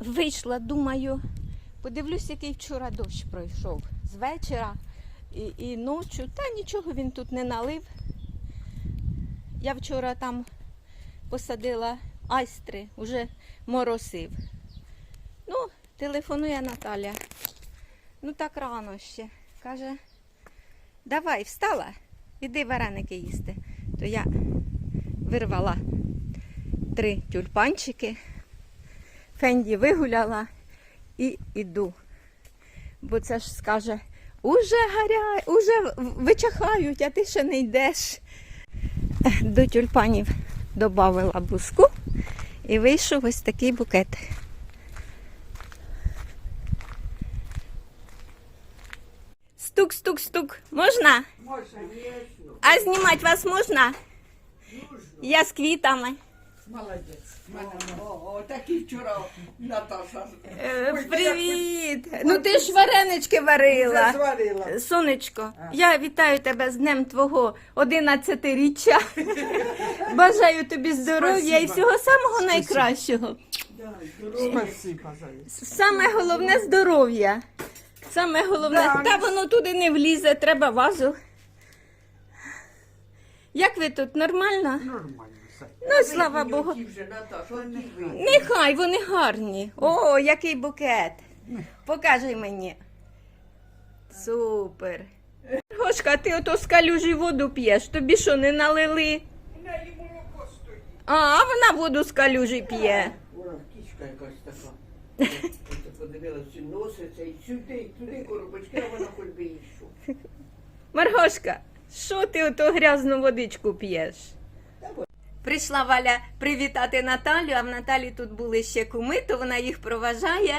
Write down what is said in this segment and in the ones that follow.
вийшла, думаю, подивлюсь, який вчора дощ пройшов з вечора і, і ночі. Та нічого він тут не налив. Я вчора там посадила айстри, вже моросив. Ну, телефонує Наталя. Ну так рано ще. Каже, давай, встала, іди вареники їсти. То я вирвала три тюльпанчики, фенді вигуляла і йду. Бо це ж скаже, уже гаря, уже вичахають, а ти ще не йдеш. До тюльпанів додавила буску і вийшов ось такий букет. Стук, стук, стук. Можна? Можна. А знімати вас можна? Я з квітами. Молодець. О, о, такі вчора Наташа. Е, Ой, Привіт! Ну ти ж варенички варила. Зварила. Сонечко, я вітаю тебе з днем твого 11-річчя. Бажаю тобі здоров'я і всього самого найкращого. Спасибо за. Саме головне здоров'я. Саме головне, Да, та воно туди не влізе, треба вазу. Як ви тут нормально? Нормально. Ну, слава Богу. Нехай вони гарні. О, який букет. Покажи мені. Супер. Гошка, ти ото з калюжі воду п'єш. Тобі що, не налили? А, вона воду з калюжі п'є. Вона кішка якась така. Подивилася, носиться і сюди, і туди коробочки, а вона хоч би і. Маргошка, що ти ото грязну водичку п'єш? Прийшла Валя привітати Наталю, а в Наталі тут були ще куми, то вона їх проважає.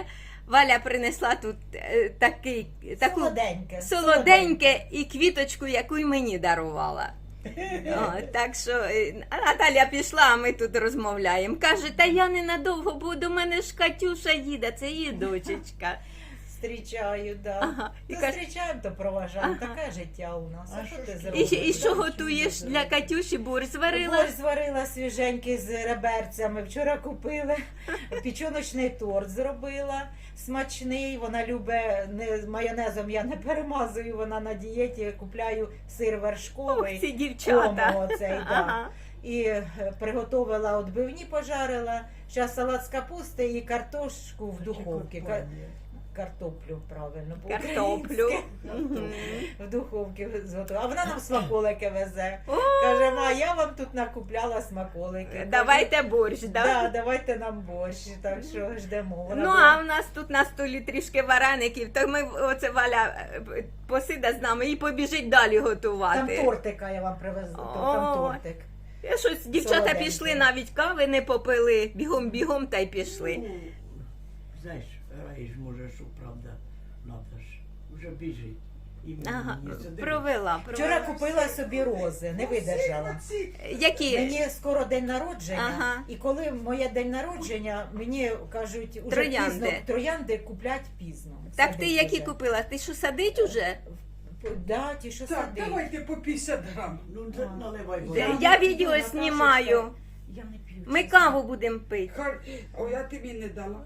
Валя принесла тут е, такий, таку Солоденьке. солоденьке і квіточку, яку й мені дарувала. О, так що е, Наталя пішла, а ми тут розмовляємо. Каже, та я ненадовго, бо до мене ж Катюша їде, це її дочечка. Зустрічаю, да. Ага. І каже- зустрічаємо, то проважаємо. Ага. Таке життя у нас. А, що ти І, зробиш? і що Да, готуєш не для зробиш. Катюші? Борщ зварила? Борщ зварила свіженький з реберцями. Вчора купили. Пічоночний торт зробила. Смачний. Вона любить не з майонезом я не перемазую. Вона на дієті купляю сир Ох, вершковий. ці дівчата. Кому оцей, да. Ага. І е, приготувала отбивні, пожарила. Зараз салат з капусти і картошку в духовці. Ка- Картоплю, правильно. Картоплю. В духовці зготувала. А вона нам смаколики везе. Каже, ма, я вам тут накупляла смаколики. Давайте борщ, да? Да, давайте нам борщ, так що ждемо. Вона Ну, була- а в нас тут на столі трішки вареників, то ми оце Валя е, посиде з нами і побіжить далі Там готувати. тортика я вам привезла. О. Там тортик. Я щось, дівчата Солоденький. пішли, навіть кави не попили, бігом-бігом та й пішли. Ну, Знаєш, раєш, може, що правда, надо ж. Вже біжить. І мені Ага, не сидить. провела, Вчора купила собі рози, не видержала. Які? Мені скоро день народження, Ага. і коли моє день народження, мені кажуть, уже Троянди. пізно троянди куплять пізно. Так ти Садить які купила? Ти що садить уже? Да, ті, що Так, садить. давайте по 50 грам. Ну, це А. наливай Я- Я відео Наташа, знімаю. Я не п'ю. Ми каву будемо пити. Хай... О, я тобі не дала.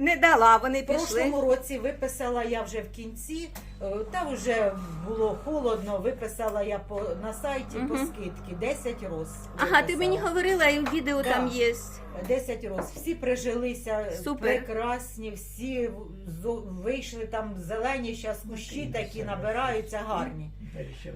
Не дала, вони В пішли. прошлому році виписала я вже в кінці, е, та вже було холодно, виписала я по, на сайті по скидки 10 роз. Ага, ти мені говорила, і відео Да. там є. 10 роз. Всі прижилися, Супер. прекрасні, всі зо- вийшли там зелені, зараз кущі такі набираються гарні.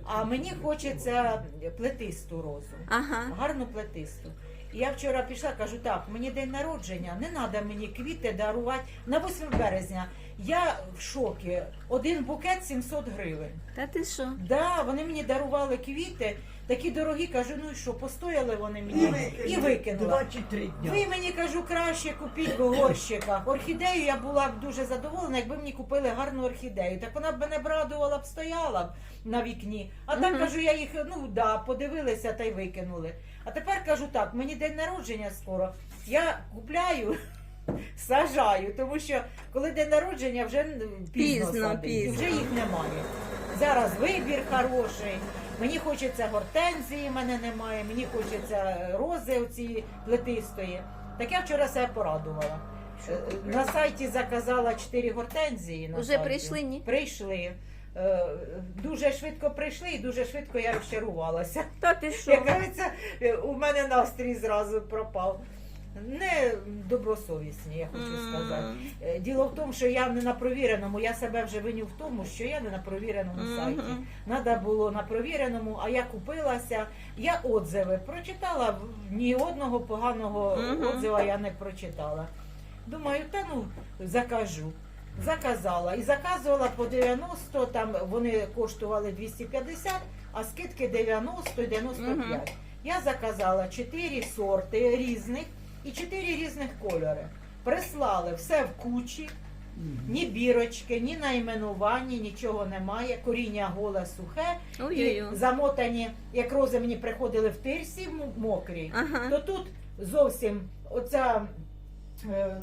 А мені хочеться плетисту розу. Ага. Гарну плетисту. Я вчора пішла, кажу, так, мені день народження, не треба мені квіти дарувати. На 8 березня я в шокі. Один букет 700 гривень. Та ти що? Да, вони мені дарували квіти, такі дорогі, кажу, ну і що, постояли вони мені і викинула. 23 дня. Ви мені кажу, краще купіть в горщиках. Орхідею я була б дуже задоволена, якби мені купили гарну орхідею. Так вона б мене б радувала б, стояла б на вікні. А так Мгм. кажу, я їх ну да, подивилися та й викинули. А тепер кажу так, мені день народження скоро. Я купляю. Сажаю, тому що коли день народження вже м, пізно, Пізно, садить, і пізно. вже їх немає. Зараз вибір хороший. Мені хочеться гортензії, мене немає. Мені хочеться рози оці плетистої. Так я вчора себе порадувала. Е, На сайті заказала 4 гортензії. На Уже сайті. прийшли, ні? Прийшли. Е, Дуже швидко прийшли і дуже швидко я розчарувалася. Та ти що? Як кажеться, е, у мене настрій зразу пропав. Не добросовісні, я хочу сказати. Е, Діло в тому, що я не на провіреному, я себе вже виню в тому, що я не на провіреному сайті. Треба було на провіреному, а я купилася. Я отзиви прочитала, ні одного поганого отзива я не прочитала. Думаю, та ну закажу. Заказала і заказувала по 90, там вони коштували 250, а скидки 90 і 95. Мгм. Я заказала 4 сорти різних і 4 різних кольори. Прислали все в кучі, ні бірочки, ні найменування, нічого немає. Коріння голе сухе. І Ой-ой-ой. замотані, як рози мені приходили в тирсі м- мокрі, Ага. то тут зовсім оця е,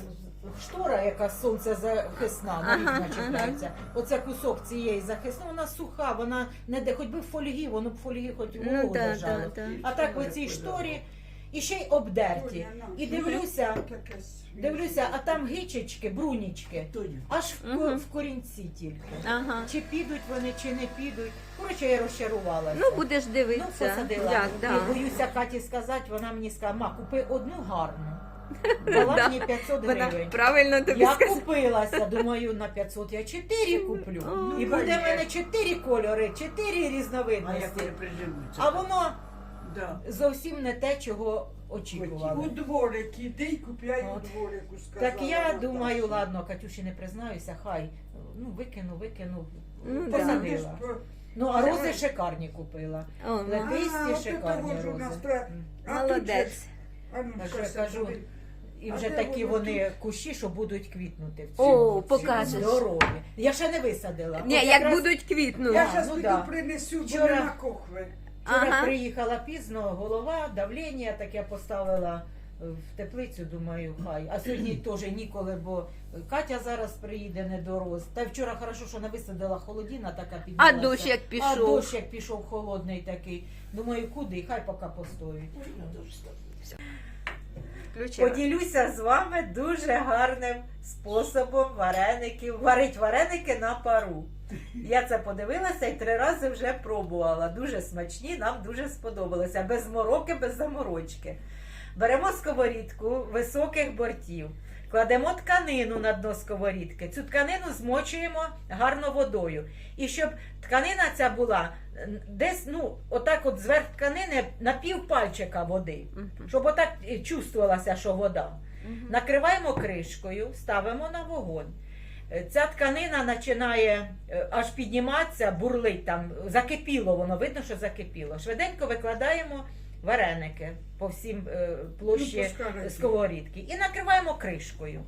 штора, яка сонце захисна, Ага, начіпляється. Оце кусок цієї захисної, вона суха, вона не де, хоч би в фольгі, воно б в фольгі хоч Ну вологу так, держало. так, так. А так в цій шторі і ще й обдерті. І дивлюся, дивлюся, а там гичечки, брунічки, аж в, ко- Мгм. в корінці тільки. Ага. Чи підуть вони, чи не підуть. Коротше, я розчарувалася. Ну, будеш Ну, дивитися. посадила. Як, да. І боюся Каті сказати, вона мені сказала, ма, купи одну гарну. Дала Да. мені 500 Вона гривень. правильно тобі Я сказала. купилася, думаю, на 500 я 4 куплю. Ну, І буде в мене конечно. 4 кольори, 4 А як вони приживуться? А воно Да. зовсім не те, чого У очікували. дворик, іди й купляй От. у дворику, сказала. Так я Наташа. думаю, ладно, Катюші не признаюся, хай. Ну, викину, викину. Ну, да. Ти ж Посадила. про- Ну, а рози шикарні купила. О, ну, А, Леписті от шикарні того ж у рози. нас М. А тут же ж- Молодець. А ну, Так що я кажу, тобі? І А вже де такі воно вони кущі, що будуть квітнути в О, цьому. покажеш. Здорові. Я ще не висадила. Ні, От як якраз будуть квітнути. Я зараз ну піду да. принесу, бо Вчора- нема кохви. Вчора Ага. приїхала пізно, голова, давлення, так я поставила в теплицю, думаю, хай. А сьогодні теж ніколи, бо Катя зараз приїде не до роз. Та й вчора хорошо, що не висадила холодіна, така А дощ як А дощ як пішов холодний такий. Думаю, куди? Хай поки постоїть. Поділюся з вами дуже гарним способом вареників. Варить вареники на пару. Я це подивилася і три рази вже пробувала. Дуже смачні, нам дуже сподобалося. Без мороки, без заморочки. Беремо сковорідку високих бортів, кладемо тканину на дно сковорідки. Цю тканину змочуємо гарно водою. І щоб тканина ця була десь, ну, отак от зверх тканини на пів пальчика води щоб отак чувствувалося, що вода. Накриваємо кришкою, ставимо на вогонь. Е, Ця тканина починає е, аж підніматися, бурлить там, закипіло воно, видно, що закипіло. Швиденько викладаємо вареники по всім е, площі Ну, сковорідки і накриваємо кришкою.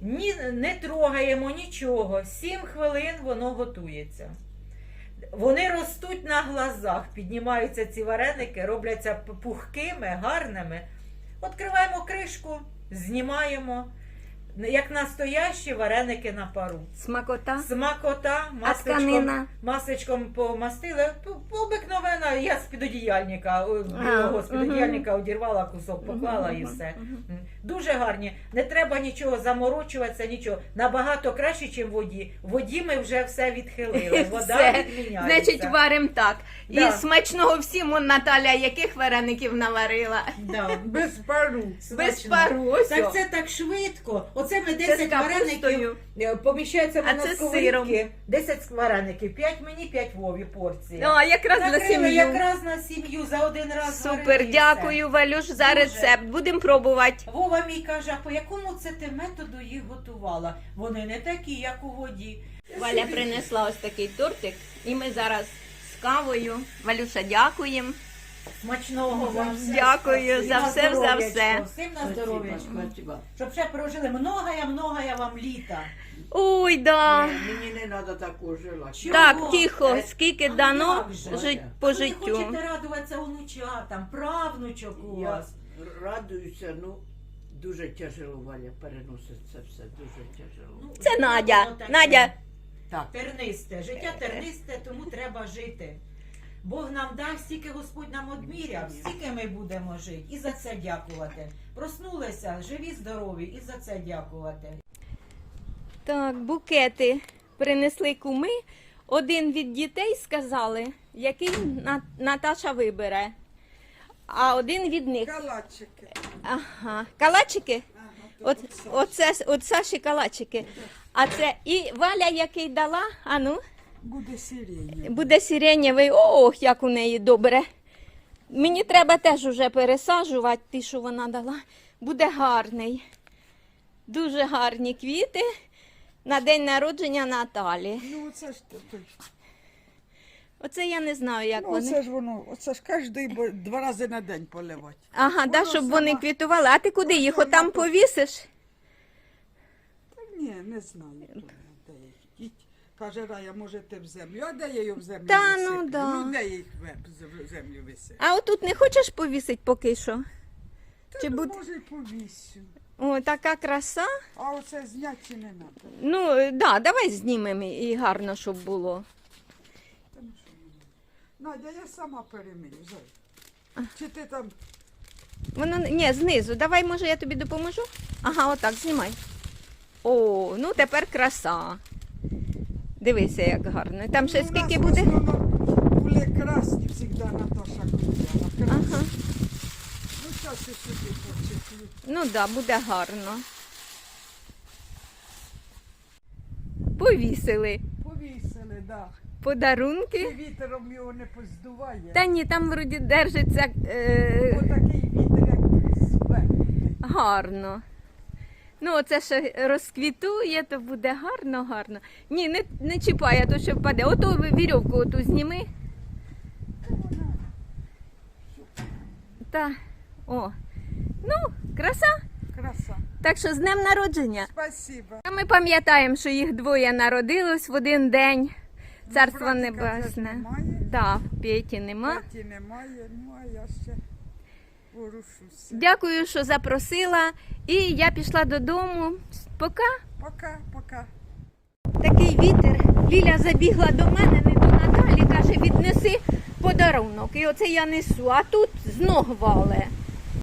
Ні, не трогаємо нічого. Сім хвилин воно готується. Вони ростуть на глазах, піднімаються ці вареники, робляться пухкими, гарними. Відкриваємо кришку, знімаємо. Як настоящі вареники на пару. Смакота. Смакота, масочком, тканина. масочком помастили. По- по Обикновена, я з підодіяльника, о, білого з підодіяльника одірвала кусок, поклала і все. М. Дуже гарні. Не треба нічого заморочуватися, нічого. Набагато краще, ніж в воді. В воді ми вже все відхилили. Вода Все. відміняється. Значить, варим так. Да. І смачного всім, он, Наталя, яких вареників наварила? Да. Без пару. Без Смачно. пару. Ось. Так о. це так швидко. Оце ми 10 з вареників е, поміщається А це з сковорідки. 10 вареників, 5 мені, 5 Вові порції. Ну, а якраз для Накрили сім'ї. якраз на сім'ю за один раз. Супер, все. дякую, Валюш, за Дуже. рецепт. Будемо пробувати. Вова мій каже, а по якому це ти методу їх готувала? Вони не такі, як у воді. Валя принесла ось такий тортик, і ми зараз з кавою. Валюша, дякуємо. Смачного вам. Дякую за все, за все. Всім на Спасибо, Щоб ще прожили многая, многая вам літа. Ой, да. Ні, Мені не треба такого жила. Чого? Так, тихо, Е, скільки а дано жить по Ви хочете радуватися онучатам, правнучок у Я вас. радуюся, ну дуже тяжело Валя переносить це все, дуже тяжело. Ну, Це Надя. Надя. Так, Тернисте. Життя тернисте, тому треба жити. Бог нам дасть, стільки Господь нам одміряв, стільки ми будемо жити. І за це дякувати. Проснулися, живі, здорові, і за це дякувати. Так, букети принесли куми. Один від дітей сказали, який Наташа вибере. А один від них. Калачики. Ага. Калачики? Ага, От, оце, от Саші калачики. А це і Валя, який дала, а ну, Буде сирені. буде сиренєвий. Ох, як у неї добре. Мені треба теж уже пересаджувати, ті, що вона дала. Буде гарний. Дуже гарні квіти на день народження Наталі. Ну, оце ж то- Оце я не знаю, як Ну, вони. оце ж воно, оце ж кожен два рази на день поливати. Ага, да, щоб сама- вони квітували. А ти куди їх отам повісиш? Та ні, не знаю, то, де їх. Їдь. Каже, Рая, може ти в землю. А де я її в землю Та, ну, да. Ну, де я їх в в землю висиплю? А отут не хочеш повісити поки що? Та Чи ну, буде- може й повісю. О, така краса. А оце зняти чи не треба? Ну, е, да, давай знімемо і гарно, щоб було. Та ну що мені? Надя, я сама перемію, зай. Чи ти там Воно ні, знизу. Давай, може, я тобі допоможу? Ага, отак, знімай. О, ну тепер краса. Дивися, як гарно. Там ще Ну, скільки буде? були красні завжди Наташа. Красні. Ага. Ну, зараз я сюди почеплю. Ну так, да, буде гарно. Повісили Повісили, да. подарунки. Чи вітером його не поздуває? Та ні, там вроді держиться е, Отакий вітер, як зверху. гарно. Ну, оце ще розквітує, то буде гарно, гарно. Ні, не, не чіпай, а то що впаде. Ото вірьовку оту зніми. Та о. Ну, краса. краса. Так що з днем народження. Спасибо. А ми пам'ятаємо, що їх двоє народилось в один день. Царство Братика вже Небесне. Да, Петі нема. Петі немає, ну а я ще Дякую, що запросила. І я пішла додому. Пока. Пока, пока. Такий вітер. Ліля забігла до мене, не до Наталі, каже, віднеси подарунок. І оце я несу. А тут знов вале.